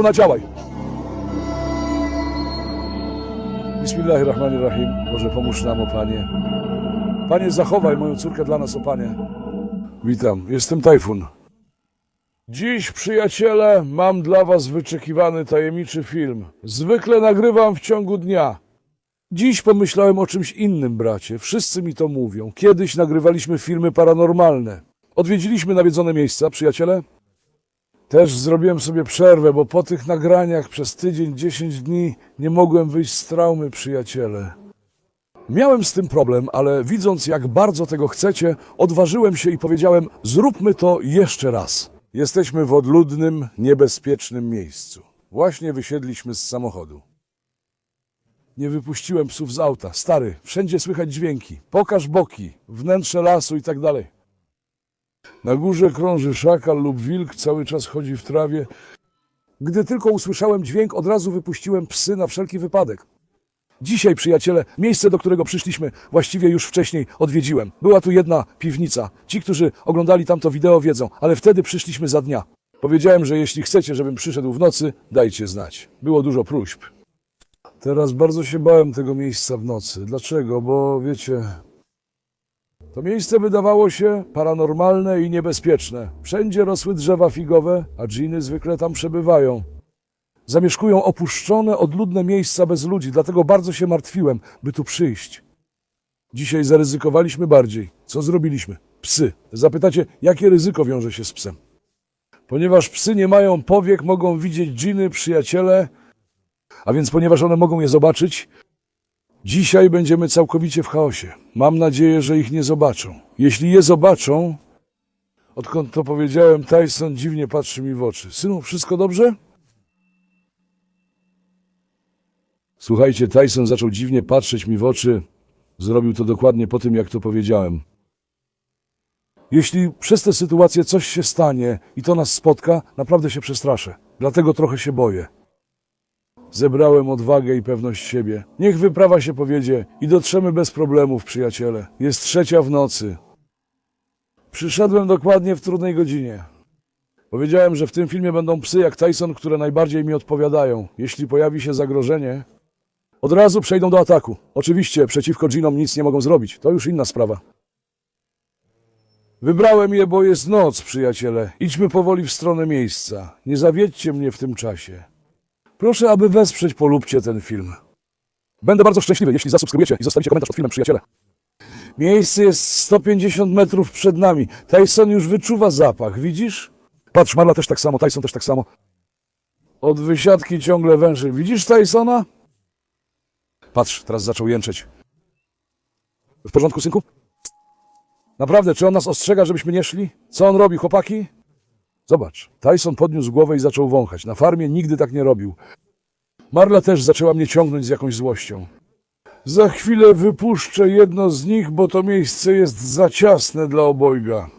Maruna, działaj! Bismillahirrahmanirrahim. Boże, pomóż nam, o Panie. Panie, zachowaj moją córkę dla nas, o Panie. Witam, jestem Tajfun. Dziś, przyjaciele, mam dla Was wyczekiwany tajemniczy film. Zwykle nagrywam w ciągu dnia. Dziś pomyślałem o czymś innym, bracie. Wszyscy mi to mówią. Kiedyś nagrywaliśmy filmy paranormalne. Odwiedziliśmy nawiedzone miejsca, przyjaciele. Też zrobiłem sobie przerwę, bo po tych nagraniach przez tydzień, 10 dni nie mogłem wyjść z traumy, przyjaciele. Miałem z tym problem, ale widząc jak bardzo tego chcecie, odważyłem się i powiedziałem: Zróbmy to jeszcze raz. Jesteśmy w odludnym, niebezpiecznym miejscu. Właśnie wysiedliśmy z samochodu. Nie wypuściłem psów z auta. Stary, wszędzie słychać dźwięki. Pokaż boki, wnętrze lasu i tak dalej. Na górze krąży szakal lub wilk, cały czas chodzi w trawie. Gdy tylko usłyszałem dźwięk, od razu wypuściłem psy na wszelki wypadek. Dzisiaj, przyjaciele, miejsce, do którego przyszliśmy, właściwie już wcześniej odwiedziłem. Była tu jedna piwnica. Ci, którzy oglądali tamto wideo, wiedzą, ale wtedy przyszliśmy za dnia. Powiedziałem, że jeśli chcecie, żebym przyszedł w nocy, dajcie znać. Było dużo próśb. Teraz bardzo się bałem tego miejsca w nocy. Dlaczego? Bo wiecie, to miejsce wydawało się paranormalne i niebezpieczne. Wszędzie rosły drzewa figowe, a dżiny zwykle tam przebywają. Zamieszkują opuszczone, odludne miejsca bez ludzi, dlatego bardzo się martwiłem, by tu przyjść. Dzisiaj zaryzykowaliśmy bardziej. Co zrobiliśmy? Psy. Zapytacie, jakie ryzyko wiąże się z psem? Ponieważ psy nie mają powiek, mogą widzieć dżiny, przyjaciele, a więc ponieważ one mogą je zobaczyć, Dzisiaj będziemy całkowicie w chaosie. Mam nadzieję, że ich nie zobaczą. Jeśli je zobaczą, odkąd to powiedziałem, Tyson dziwnie patrzy mi w oczy. Synu, wszystko dobrze? Słuchajcie, Tyson zaczął dziwnie patrzeć mi w oczy. Zrobił to dokładnie po tym, jak to powiedziałem. Jeśli przez tę sytuację coś się stanie i to nas spotka, naprawdę się przestraszę. Dlatego trochę się boję. Zebrałem odwagę i pewność siebie. Niech wyprawa się powiedzie i dotrzemy bez problemów, przyjaciele. Jest trzecia w nocy. Przyszedłem dokładnie w trudnej godzinie. Powiedziałem, że w tym filmie będą psy jak Tyson, które najbardziej mi odpowiadają. Jeśli pojawi się zagrożenie, od razu przejdą do ataku. Oczywiście przeciwko dżinom nic nie mogą zrobić. To już inna sprawa. Wybrałem je, bo jest noc, przyjaciele. Idźmy powoli w stronę miejsca. Nie zawiedźcie mnie w tym czasie. Proszę, aby wesprzeć polubcie ten film. Będę bardzo szczęśliwy, jeśli zasubskrybujecie i zostawicie komentarz pod filmem, przyjaciele. Miejsce jest 150 metrów przed nami. Tyson już wyczuwa zapach, widzisz? Patrz, Marla też tak samo, Tyson też tak samo. Od wysiadki ciągle węży. Widzisz Tysona? Patrz, teraz zaczął jęczeć. W porządku, synku? Naprawdę, czy on nas ostrzega, żebyśmy nie szli? Co on robi, chłopaki? Zobacz, Tyson podniósł głowę i zaczął wąchać. Na farmie nigdy tak nie robił. Marla też zaczęła mnie ciągnąć z jakąś złością. Za chwilę wypuszczę jedno z nich, bo to miejsce jest za ciasne dla obojga.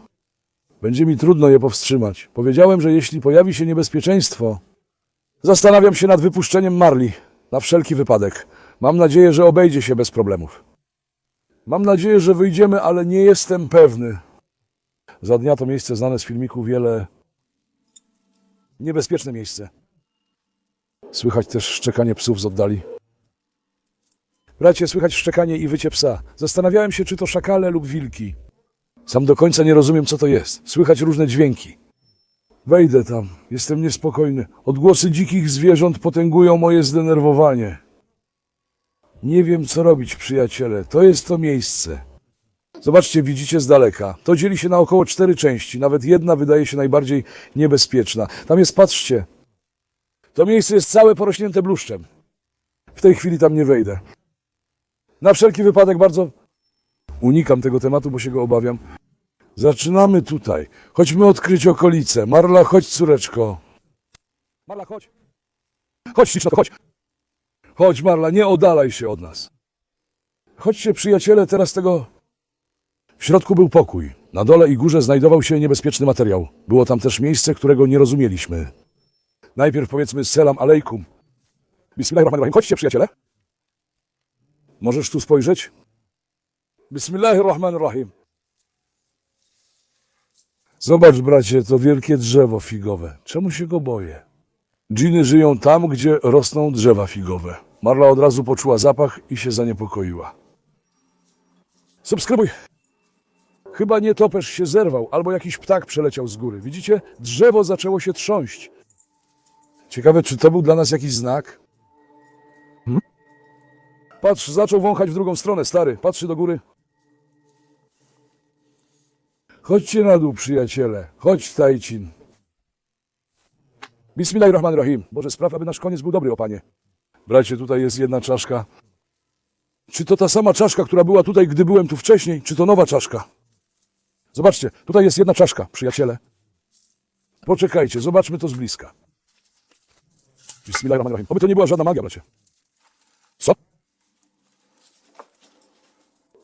Będzie mi trudno je powstrzymać. Powiedziałem, że jeśli pojawi się niebezpieczeństwo, zastanawiam się nad wypuszczeniem Marli. Na wszelki wypadek. Mam nadzieję, że obejdzie się bez problemów. Mam nadzieję, że wyjdziemy, ale nie jestem pewny. Za dnia to miejsce znane z filmiku wiele Niebezpieczne miejsce. Słychać też szczekanie psów z oddali. Bracie, słychać szczekanie i wycie psa. Zastanawiałem się, czy to szakale lub wilki. Sam do końca nie rozumiem, co to jest. Słychać różne dźwięki. Wejdę tam. Jestem niespokojny. Odgłosy dzikich zwierząt potęgują moje zdenerwowanie. Nie wiem, co robić, przyjaciele. To jest to miejsce. Zobaczcie, widzicie z daleka. To dzieli się na około cztery części. Nawet jedna wydaje się najbardziej niebezpieczna. Tam jest, patrzcie. To miejsce jest całe porośnięte bluszczem. W tej chwili tam nie wejdę. Na wszelki wypadek bardzo unikam tego tematu, bo się go obawiam. Zaczynamy tutaj. Chodźmy odkryć okolice. Marla, chodź, córeczko. Marla, chodź. Chodź, śliczna, chodź. Chodź, Marla, nie oddalaj się od nas. Chodźcie, przyjaciele, teraz tego w środku był pokój. Na dole i górze znajdował się niebezpieczny materiał. Było tam też miejsce, którego nie rozumieliśmy. Najpierw powiedzmy selam alejkum. Bismillahirrahmanirrahim. Chodźcie, przyjaciele. Możesz tu spojrzeć? Bismillahirrahmanirrahim. Zobacz, bracie, to wielkie drzewo figowe. Czemu się go boję? Dżiny żyją tam, gdzie rosną drzewa figowe. Marla od razu poczuła zapach i się zaniepokoiła. Subskrybuj! Chyba nietoperz się zerwał, albo jakiś ptak przeleciał z góry. Widzicie? Drzewo zaczęło się trząść. Ciekawe, czy to był dla nas jakiś znak? Hmm? Patrz, zaczął wąchać w drugą stronę, stary. Patrzy do góry. Chodźcie na dół, przyjaciele. Chodź, Tajcin. Bismillahirrahmanirrahim. Boże, spraw, aby nasz koniec był dobry, o panie. Bracie, tutaj jest jedna czaszka. Czy to ta sama czaszka, która była tutaj, gdy byłem tu wcześniej, czy to nowa czaszka? Zobaczcie, tutaj jest jedna czaszka, przyjaciele. Poczekajcie, zobaczmy to z bliska. Oby to nie była żadna magia, bracie. Co?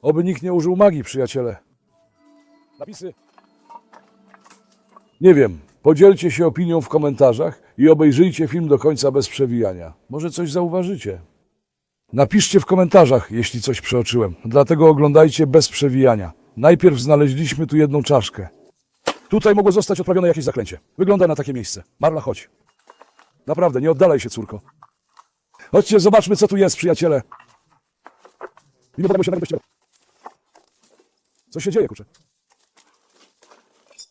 Oby nikt nie użył magii, przyjaciele. Napisy. Nie wiem. Podzielcie się opinią w komentarzach i obejrzyjcie film do końca bez przewijania. Może coś zauważycie. Napiszcie w komentarzach, jeśli coś przeoczyłem. Dlatego oglądajcie bez przewijania. Najpierw znaleźliśmy tu jedną czaszkę. Tutaj mogło zostać odprawione jakieś zaklęcie. Wygląda na takie miejsce. Marla, chodź. Naprawdę, nie oddalaj się, córko. Chodźcie, zobaczmy, co tu jest, przyjaciele. Nie podoba się na gościu. Co się dzieje, kurczę?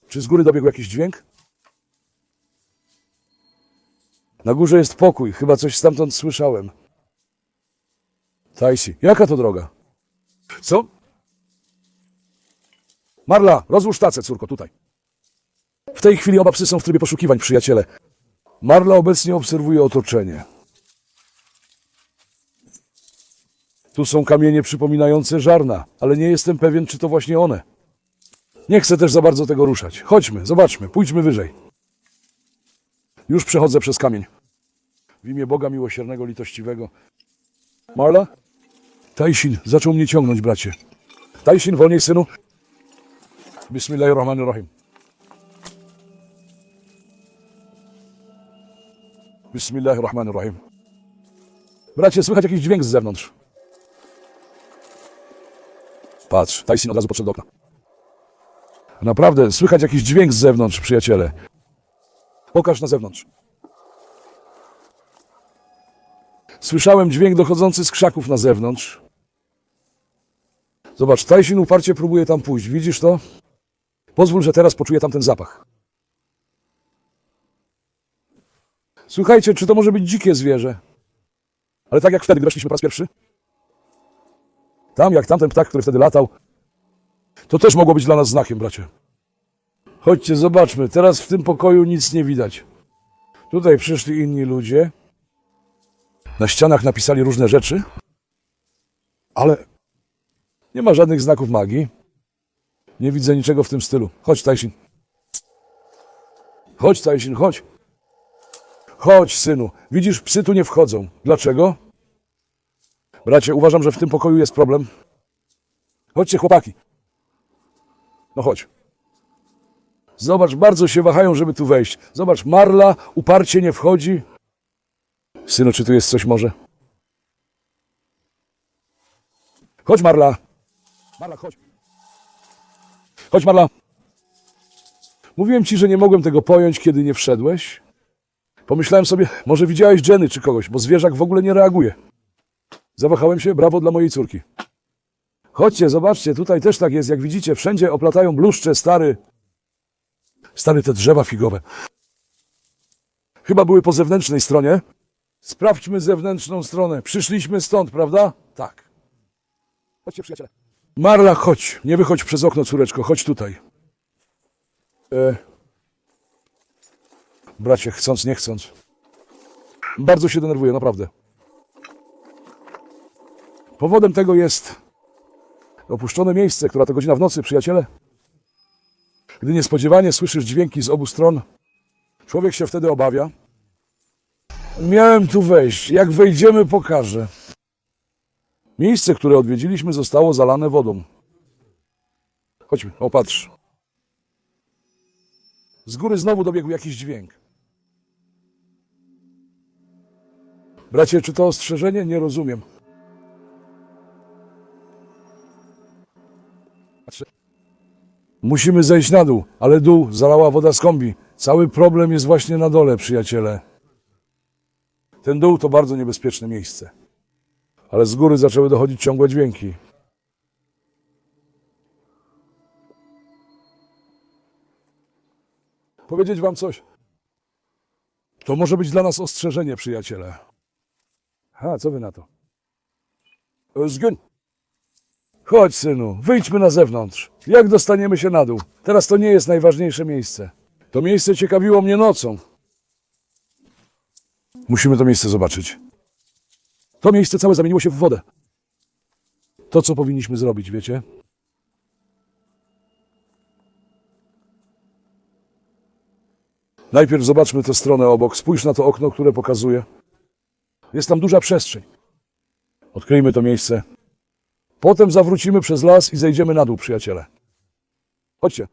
Czy z góry dobiegł jakiś dźwięk? Na górze jest pokój, chyba coś stamtąd słyszałem. Tajsi, jaka to droga? Co? Marla, rozłóż tacę, córko, tutaj. W tej chwili oba psy są w trybie poszukiwań, przyjaciele. Marla obecnie obserwuje otoczenie. Tu są kamienie przypominające żarna, ale nie jestem pewien, czy to właśnie one. Nie chcę też za bardzo tego ruszać. Chodźmy, zobaczmy, pójdźmy wyżej. Już przechodzę przez kamień. W imię Boga miłosiernego, litościwego. Marla? Tajsin, zaczął mnie ciągnąć, bracie. Tajsin, wolniej, synu. Bismillahirrahmanirrahim. Bismillahirrahmanirrahim. Bracie, słychać jakiś dźwięk z zewnątrz. Patrz, Tyson od razu podszedł do okna. Naprawdę, słychać jakiś dźwięk z zewnątrz, przyjaciele. Pokaż na zewnątrz. Słyszałem dźwięk dochodzący z krzaków na zewnątrz. Zobacz, Tyson uparcie próbuje tam pójść. Widzisz to? Pozwól, że teraz poczuję tam ten zapach. Słuchajcie, czy to może być dzikie zwierzę? Ale tak jak wtedy, gdy weszliśmy po raz pierwszy? Tam, jak tamten ptak, który wtedy latał, to też mogło być dla nas znakiem, bracie. Chodźcie, zobaczmy. Teraz w tym pokoju nic nie widać. Tutaj przyszli inni ludzie. Na ścianach napisali różne rzeczy, ale nie ma żadnych znaków magii. Nie widzę niczego w tym stylu. Chodź, Tajsin. Chodź, Tajsin, chodź. Chodź, synu. Widzisz, psy tu nie wchodzą. Dlaczego? Bracie, uważam, że w tym pokoju jest problem. Chodźcie, chłopaki. No chodź. Zobacz, bardzo się wahają, żeby tu wejść. Zobacz, Marla uparcie nie wchodzi. Synu, czy tu jest coś może? Chodź, Marla. Marla, chodź. Chodź, Marla. Mówiłem ci, że nie mogłem tego pojąć, kiedy nie wszedłeś. Pomyślałem sobie, może widziałeś Jenny czy kogoś, bo zwierzak w ogóle nie reaguje. Zawahałem się, brawo dla mojej córki. Chodźcie, zobaczcie, tutaj też tak jest, jak widzicie, wszędzie oplatają bluszcze, stary. Stary te drzewa figowe. Chyba były po zewnętrznej stronie. Sprawdźmy zewnętrzną stronę. Przyszliśmy stąd, prawda? Tak. Chodźcie, przyjaciele. Marla, chodź. Nie wychodź przez okno, córeczko. Chodź tutaj. E... Bracie, chcąc, nie chcąc. Bardzo się denerwuję, naprawdę. Powodem tego jest opuszczone miejsce, która to godzina w nocy, przyjaciele. Gdy niespodziewanie słyszysz dźwięki z obu stron, człowiek się wtedy obawia. Miałem tu wejść. Jak wejdziemy, pokażę. Miejsce, które odwiedziliśmy, zostało zalane wodą. Chodźmy, opatrz. Z góry znowu dobiegł jakiś dźwięk. Bracie, czy to ostrzeżenie? Nie rozumiem. Musimy zejść na dół, ale dół zalała woda z kombi. Cały problem jest właśnie na dole, przyjaciele. Ten dół to bardzo niebezpieczne miejsce. Ale z góry zaczęły dochodzić ciągłe dźwięki. Powiedzieć wam coś. To może być dla nas ostrzeżenie, przyjaciele. Ha, co wy na to? Özgün. Chodź, synu, wyjdźmy na zewnątrz. Jak dostaniemy się na dół? Teraz to nie jest najważniejsze miejsce. To miejsce ciekawiło mnie nocą. Musimy to miejsce zobaczyć. To miejsce całe zamieniło się w wodę. To, co powinniśmy zrobić, wiecie? Najpierw zobaczmy tę stronę obok. Spójrz na to okno, które pokazuje. Jest tam duża przestrzeń. Odkryjmy to miejsce. Potem zawrócimy przez las i zejdziemy na dół, przyjaciele. Chodźcie.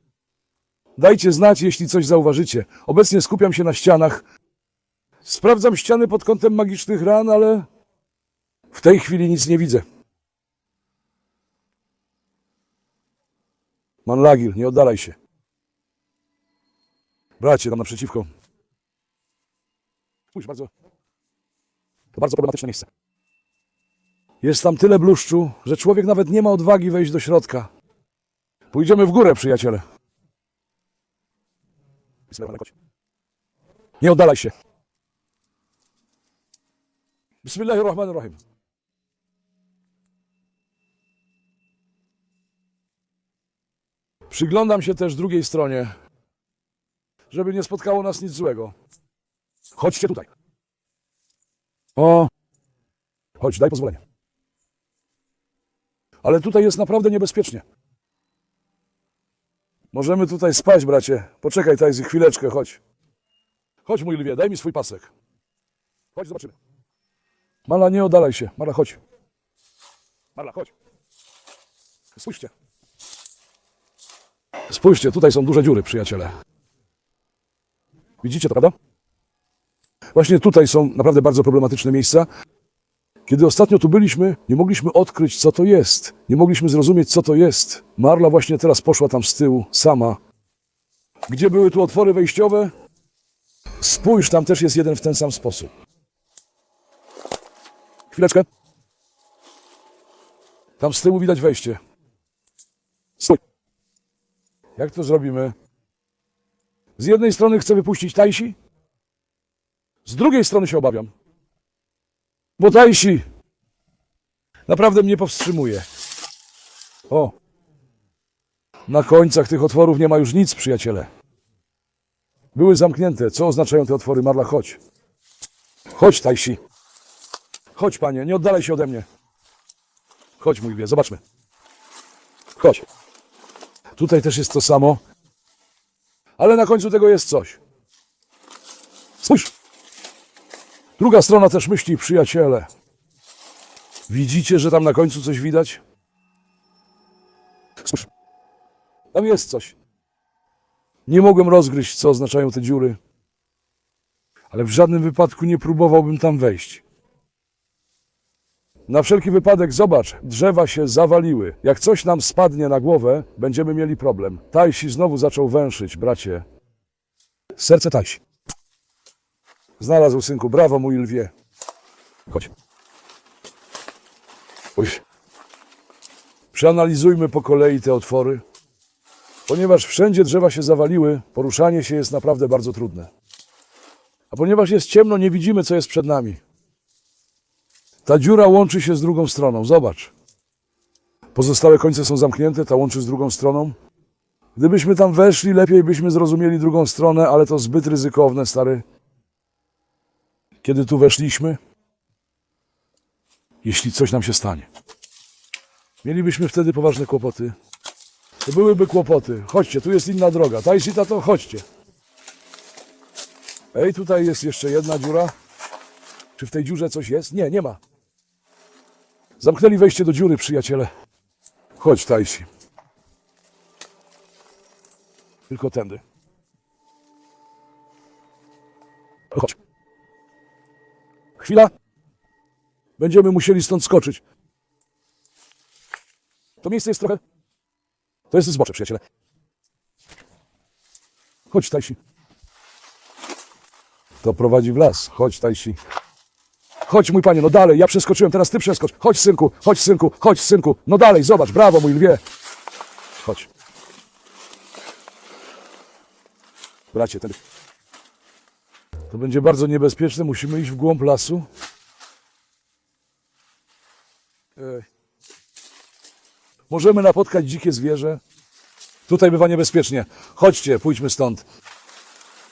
Dajcie znać, jeśli coś zauważycie. Obecnie skupiam się na ścianach. Sprawdzam ściany pod kątem magicznych ran, ale w tej chwili nic nie widzę. Manlagil, nie oddalaj się. Bracie, tam naprzeciwko. Spójrz, bardzo. To bardzo problematyczne miejsce. Jest tam tyle bluszczu, że człowiek nawet nie ma odwagi wejść do środka. Pójdziemy w górę, przyjaciele. Nie oddalaj się. Bismillahirrahmanirrahim. Przyglądam się też drugiej stronie, żeby nie spotkało nas nic złego. Chodźcie tutaj. O, chodź, daj pozwolenie. Ale tutaj jest naprawdę niebezpiecznie. Możemy tutaj spać, bracie. Poczekaj, Tajzy, chwileczkę, chodź. Chodź, mój lwie, daj mi swój pasek. Chodź, zobaczymy. Mala, nie oddalaj się. Mala, chodź. Mala, chodź. Spójrzcie. Spójrzcie, tutaj są duże dziury, przyjaciele. Widzicie to, prawda? Właśnie tutaj są naprawdę bardzo problematyczne miejsca. Kiedy ostatnio tu byliśmy, nie mogliśmy odkryć, co to jest. Nie mogliśmy zrozumieć, co to jest. Marla właśnie teraz poszła tam z tyłu, sama. Gdzie były tu otwory wejściowe? Spójrz, tam też jest jeden w ten sam sposób. Chwileczkę. Tam z tyłu widać wejście. Stój. Jak to zrobimy? Z jednej strony chcę wypuścić Tajsi, z drugiej strony się obawiam. Bo Tajsi naprawdę mnie powstrzymuje. O! Na końcach tych otworów nie ma już nic, przyjaciele. Były zamknięte. Co oznaczają te otwory? Marla, chodź. Chodź, Tajsi. Chodź, panie, nie oddalaj się ode mnie. Chodź, mój wie, zobaczmy. Chodź. Tutaj też jest to samo. Ale na końcu tego jest coś. Spójrz. Druga strona też myśli, przyjaciele. Widzicie, że tam na końcu coś widać? Spójrz. Tam jest coś. Nie mogłem rozgryźć, co oznaczają te dziury. Ale w żadnym wypadku nie próbowałbym tam wejść. Na wszelki wypadek zobacz, drzewa się zawaliły. Jak coś nam spadnie na głowę, będziemy mieli problem. Tajsi znowu zaczął węszyć, bracie. Serce Tajsi. Znalazł synku, brawo mój lwie. Chodź. Uś. Przeanalizujmy po kolei te otwory. Ponieważ wszędzie drzewa się zawaliły, poruszanie się jest naprawdę bardzo trudne. A ponieważ jest ciemno, nie widzimy, co jest przed nami. Ta dziura łączy się z drugą stroną. Zobacz. Pozostałe końce są zamknięte, ta łączy z drugą stroną. Gdybyśmy tam weszli, lepiej byśmy zrozumieli drugą stronę, ale to zbyt ryzykowne, stary. Kiedy tu weszliśmy, jeśli coś nam się stanie, mielibyśmy wtedy poważne kłopoty. To byłyby kłopoty. Chodźcie, tu jest inna droga. Tajsita to chodźcie. Ej, tutaj jest jeszcze jedna dziura. Czy w tej dziurze coś jest? Nie, nie ma. Zamknęli wejście do dziury, przyjaciele. Chodź, Tajsi. Tylko tędy. Chodź. Chwila. Będziemy musieli stąd skoczyć. To miejsce jest trochę... To jest zbocze, przyjaciele. Chodź, Tajsi. To prowadzi w las. Chodź, Tajsi. Chodź, mój panie, no dalej, ja przeskoczyłem, teraz ty przeskocz. Chodź, synku, chodź, synku, chodź, synku. No dalej, zobacz, brawo, mój lwie. Chodź. Bracie, ten... To będzie bardzo niebezpieczne, musimy iść w głąb lasu. Ej. Możemy napotkać dzikie zwierzę. Tutaj bywa niebezpiecznie. Chodźcie, pójdźmy stąd.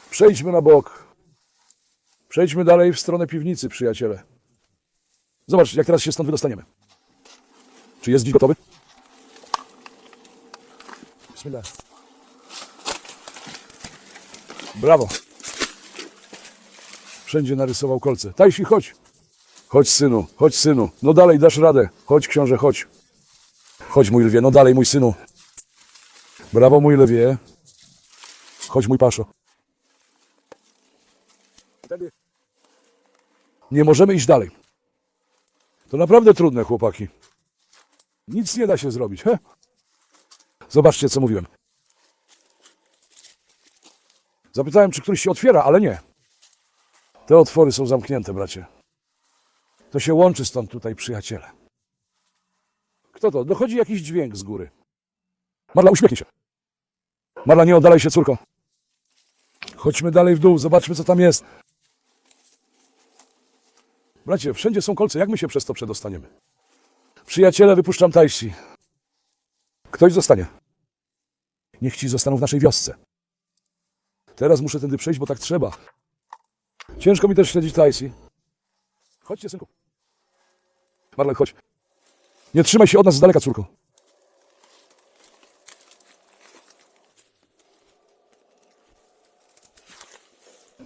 Przejdźmy na bok. Przejdźmy dalej w stronę piwnicy, przyjaciele. Zobacz, jak teraz się stąd wydostaniemy. Czy jest dziś gotowy? Bismillah. Brawo. Wszędzie narysował kolce. Tajsi, chodź. Chodź, synu, chodź, synu. No dalej, dasz radę. Chodź, książę, chodź. Chodź, mój lwie, no dalej, mój synu. Brawo, mój lwie. Chodź, mój paszo. Nie możemy iść dalej. To naprawdę trudne, chłopaki. Nic nie da się zrobić. He? Zobaczcie, co mówiłem. Zapytałem, czy któryś się otwiera, ale nie. Te otwory są zamknięte, bracie. To się łączy stąd tutaj, przyjaciele. Kto to? Dochodzi jakiś dźwięk z góry. Marla, uśmiechnij się. Marla, nie oddalaj się, córko. Chodźmy dalej w dół, zobaczmy, co tam jest. Bracie, wszędzie są kolce. Jak my się przez to przedostaniemy? Przyjaciele, wypuszczam tajsi. Ktoś zostanie. Niech ci zostaną w naszej wiosce. Teraz muszę tędy przejść, bo tak trzeba. Ciężko mi też śledzić tajsi. Chodźcie, synku. Marlek, chodź. Nie trzymaj się od nas z daleka, córko.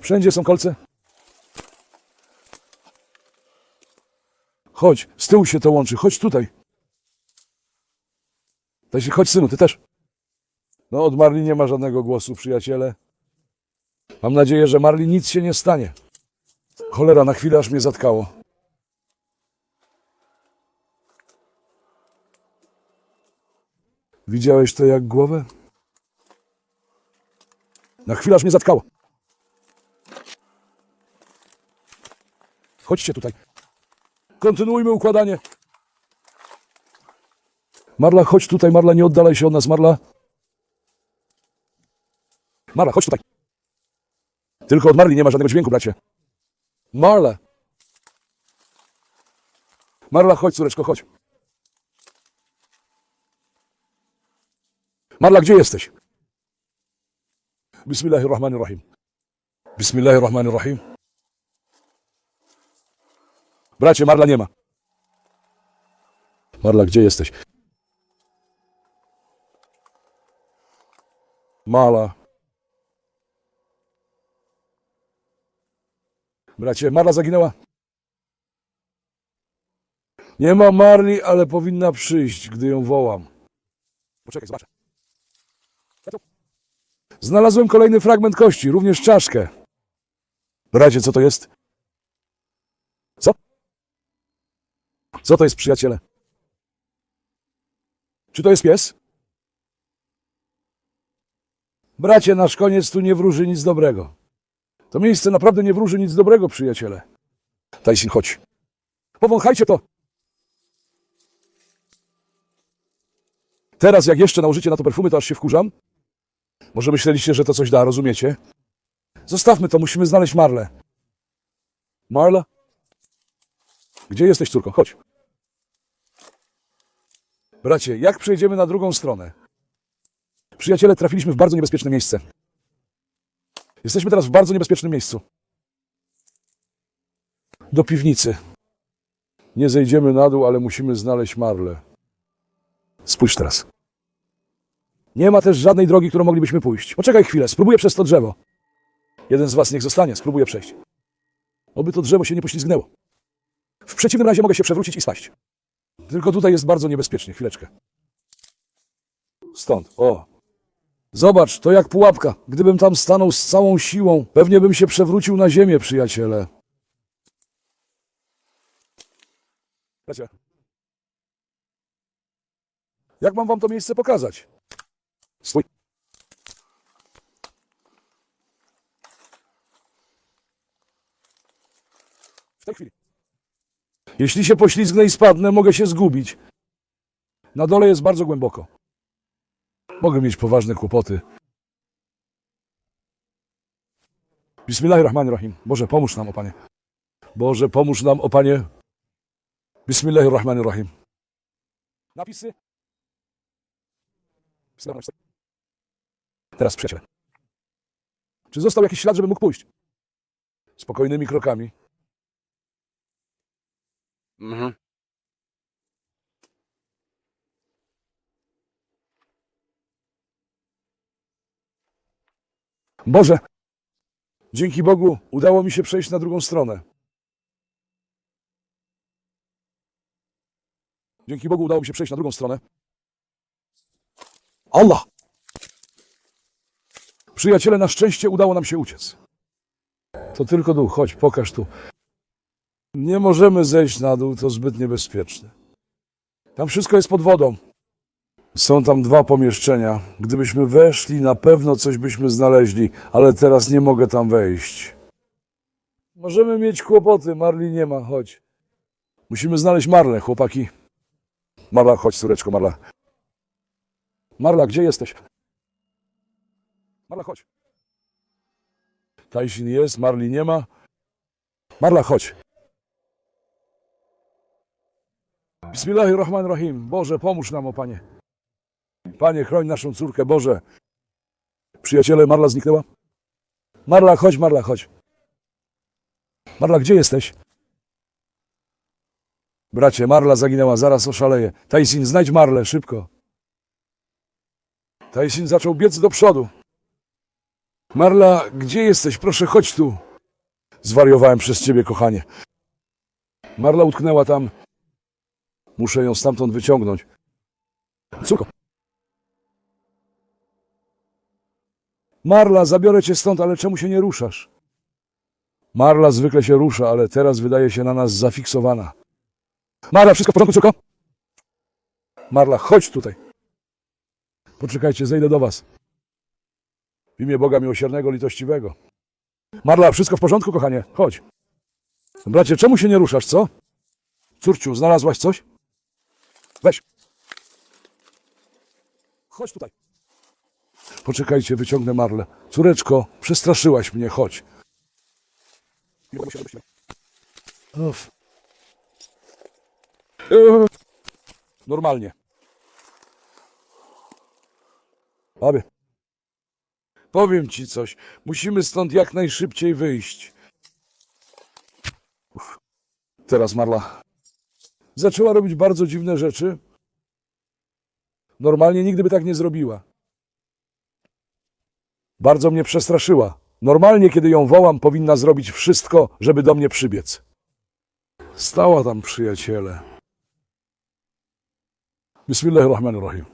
Wszędzie są kolce. Chodź, z tyłu się to łączy. Chodź tutaj. Tajsi, chodź, synu, ty też. No, od Marli nie ma żadnego głosu, przyjaciele. Mam nadzieję, że Marli nic się nie stanie. Cholera, na chwilę aż mnie zatkało. Widziałeś to jak głowę? Na chwilę aż mnie zatkało. Chodźcie tutaj. Kontynuujmy układanie. Marla, chodź tutaj. Marla, nie oddalaj się od nas. Marla. Marla, chodź tutaj. Tylko od Marli nie ma żadnego dźwięku, bracie. Marla. Marla, chodź, córeczko, chodź. Marla, gdzie jesteś? Bismillahirrahmanirrahim. Bismillahirrahmanirrahim. Bracie, Marla nie ma. Marla, gdzie jesteś? Marla. Bracie, Marla zaginęła. Nie ma Marli, ale powinna przyjść, gdy ją wołam. Poczekaj, zobaczę. Znalazłem kolejny fragment kości, również czaszkę. Bracie, co to jest? Co? Co to jest, przyjaciele? Czy to jest pies? Bracie, nasz koniec tu nie wróży nic dobrego. To miejsce naprawdę nie wróży nic dobrego, przyjaciele. Tajsin, chodź. Powąchajcie to. Teraz, jak jeszcze nałożycie na to perfumy, to aż się wkurzam. Może myśleliście, że to coś da, rozumiecie? Zostawmy to, musimy znaleźć Marlę. Marla? Gdzie jesteś, córko? Chodź. Bracie, jak przejdziemy na drugą stronę? Przyjaciele, trafiliśmy w bardzo niebezpieczne miejsce. Jesteśmy teraz w bardzo niebezpiecznym miejscu. Do piwnicy. Nie zejdziemy na dół, ale musimy znaleźć Marlę. Spójrz teraz. Nie ma też żadnej drogi, którą moglibyśmy pójść. Poczekaj chwilę, spróbuję przez to drzewo. Jeden z was niech zostanie, spróbuję przejść. Oby to drzewo się nie poślizgnęło. W przeciwnym razie mogę się przewrócić i spaść. Tylko tutaj jest bardzo niebezpiecznie. Chwileczkę. Stąd. O. Zobacz, to jak pułapka. Gdybym tam stanął z całą siłą, pewnie bym się przewrócił na ziemię, przyjaciele. Bracia. Jak mam wam to miejsce pokazać? Stój. W tej chwili. Jeśli się poślizgnę i spadnę, mogę się zgubić. Na dole jest bardzo głęboko. Mogę mieć poważne kłopoty. Bismillahirrahmanirrahim. Boże, pomóż nam, o Panie. Boże, pomóż nam, o Panie. Bismillahirrahmanirrahim. Napisy. Teraz, przyjaciele. Czy został jakiś ślad, żeby mógł pójść? Spokojnymi krokami. Mhm. Boże, dzięki Bogu udało mi się przejść na drugą stronę. Dzięki Bogu udało mi się przejść na drugą stronę. Allah! Przyjaciele, na szczęście udało nam się uciec. To tylko dół, chodź, pokaż tu. Nie możemy zejść na dół, to zbyt niebezpieczne. Tam wszystko jest pod wodą. Są tam dwa pomieszczenia. Gdybyśmy weszli, na pewno coś byśmy znaleźli, ale teraz nie mogę tam wejść. Możemy mieć kłopoty, Marli nie ma, chodź. Musimy znaleźć Marlę, chłopaki. Marla, chodź, córeczko, Marla. Marla, gdzie jesteś? Marla, chodź. Tajsin jest, Marli nie ma. Marla, chodź. Bismillahirrahmanirrahim. Boże, pomóż nam, o Panie. Panie, chroń naszą córkę, Boże. Przyjaciele, Marla zniknęła? Marla, chodź, Marla, chodź. Marla, gdzie jesteś? Bracie, Marla zaginęła, zaraz oszaleje. Tajsin, znajdź Marlę, szybko. Tajsin zaczął biec do przodu. Marla, gdzie jesteś? Proszę, chodź tu. Zwariowałem przez ciebie, kochanie. Marla utknęła tam. Muszę ją stamtąd wyciągnąć. Córko. Marla, zabiorę cię stąd, ale czemu się nie ruszasz? Marla zwykle się rusza, ale teraz wydaje się na nas zafiksowana. Marla, wszystko w porządku, córko? Marla, chodź tutaj. Poczekajcie, zejdę do was. W imię Boga Miłosiernego, Litościwego. Marla, wszystko w porządku, kochanie? Chodź. Bracie, czemu się nie ruszasz, co? Córciu, znalazłaś coś? Weź. Chodź tutaj. Poczekajcie, wyciągnę Marlę. Córeczko, przestraszyłaś mnie, chodź. Uff. Normalnie. Babie. Powiem ci coś. Musimy stąd jak najszybciej wyjść. Teraz Marla zaczęła robić bardzo dziwne rzeczy. Normalnie nigdy by tak nie zrobiła. Bardzo mnie przestraszyła. Normalnie, kiedy ją wołam, powinna zrobić wszystko, żeby do mnie przybiec. Stała tam, przyjaciele. Bismillahirrahmanirrahim.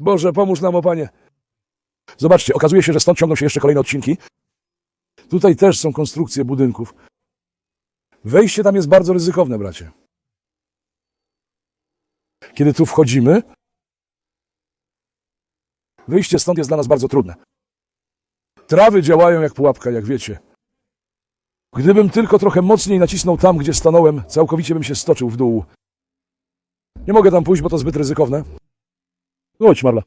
Boże, pomóż nam, o Panie. Zobaczcie, okazuje się, że stąd ciągną się jeszcze kolejne odcinki. Tutaj też są konstrukcje budynków. Wejście tam jest bardzo ryzykowne, bracie. Kiedy tu wchodzimy, wyjście stąd jest dla nas bardzo trudne. Trawy działają jak pułapka, jak wiecie. Gdybym tylko trochę mocniej nacisnął tam, gdzie stanąłem, całkowicie bym się stoczył w dół. Nie mogę tam pójść, bo to zbyt ryzykowne. Chodź, Marla.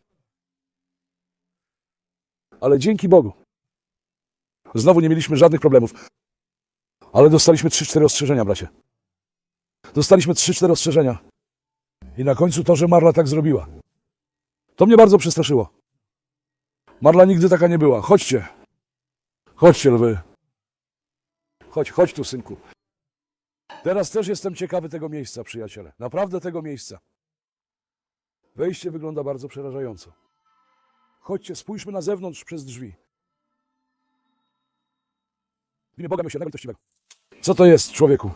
Ale dzięki Bogu. Znowu nie mieliśmy żadnych problemów. Ale dostaliśmy 3-4 ostrzeżenia, bracie. Dostaliśmy 3-4 ostrzeżenia. I na końcu to, że Marla tak zrobiła. To mnie bardzo przestraszyło. Marla nigdy taka nie była. Chodźcie. Chodźcie, lwy. Chodź, chodź tu, synku. Teraz też jestem ciekawy tego miejsca, przyjaciele. Naprawdę tego miejsca. Wejście wygląda bardzo przerażająco. Chodźcie, spójrzmy na zewnątrz przez drzwi. W imię Boga Miłosiernego Litościwego. Co to jest, człowieku?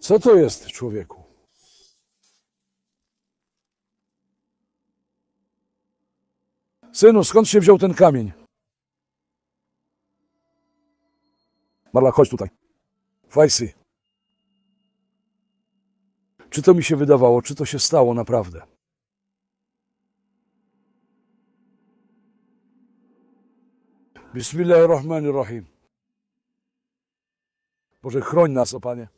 Co to jest, człowieku? Synu, skąd się wziął ten kamień? Marla, chodź tutaj. Fajsy. Czy to mi się wydawało, czy to się stało naprawdę? Bismillahirrahmanirrahim. Boże, chroń nas, o Panie.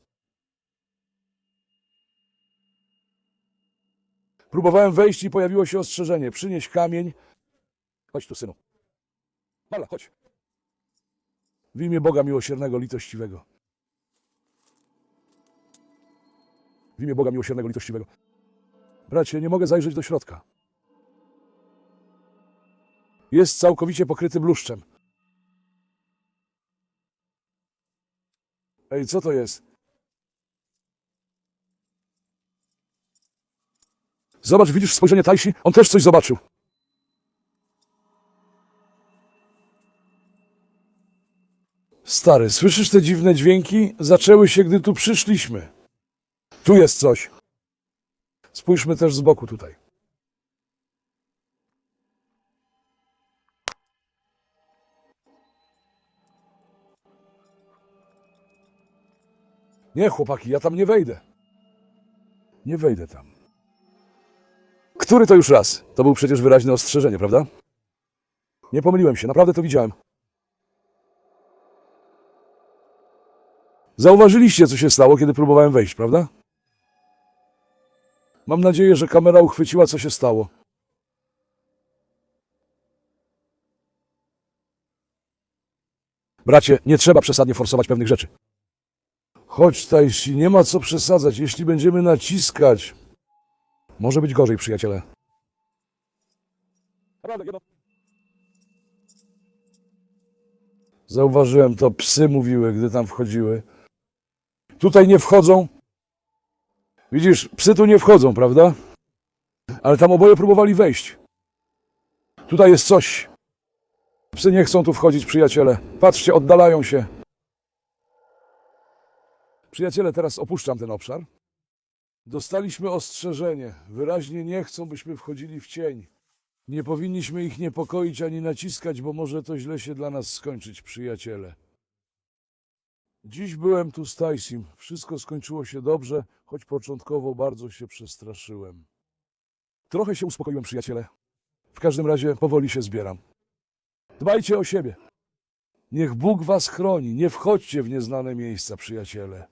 Próbowałem wejść i pojawiło się ostrzeżenie. Przynieś kamień Chodź tu, synu. Mala, chodź. W imię Boga miłosiernego, litościwego. W imię Boga miłosiernego, litościwego. Bracie, nie mogę zajrzeć do środka. Jest całkowicie pokryty bluszczem. Ej, co to jest? Zobacz, widzisz spojrzenie Tajsi? On też coś zobaczył. Stary, słyszysz te dziwne dźwięki? Zaczęły się, gdy tu przyszliśmy. Tu jest coś. Spójrzmy też z boku tutaj. Nie, chłopaki, ja tam nie wejdę. Nie wejdę tam. Który to już raz? To był przecież wyraźne ostrzeżenie, prawda? Nie pomyliłem się, naprawdę to widziałem. Zauważyliście, co się stało, kiedy próbowałem wejść, prawda? Mam nadzieję, że kamera uchwyciła, co się stało. Bracie, nie trzeba przesadnie forsować pewnych rzeczy. Chodź, Tajsi, nie ma co przesadzać. Jeśli będziemy naciskać, może być gorzej, przyjaciele. Zauważyłem to, psy mówiły, gdy tam wchodziły. Tutaj nie wchodzą. Widzisz, psy tu nie wchodzą, prawda? Ale tam oboje próbowali wejść. Tutaj jest coś. Psy nie chcą tu wchodzić, przyjaciele. Patrzcie, oddalają się. Przyjaciele, teraz opuszczam ten obszar. Dostaliśmy ostrzeżenie. Wyraźnie nie chcą, byśmy wchodzili w cień. Nie powinniśmy ich niepokoić ani naciskać, bo może to źle się dla nas skończyć, przyjaciele. Dziś byłem tu z Tajsim. Wszystko skończyło się dobrze, choć początkowo bardzo się przestraszyłem. Trochę się uspokoiłem, przyjaciele. W każdym razie powoli się zbieram. Dbajcie o siebie. Niech Bóg was chroni. Nie wchodźcie w nieznane miejsca, przyjaciele.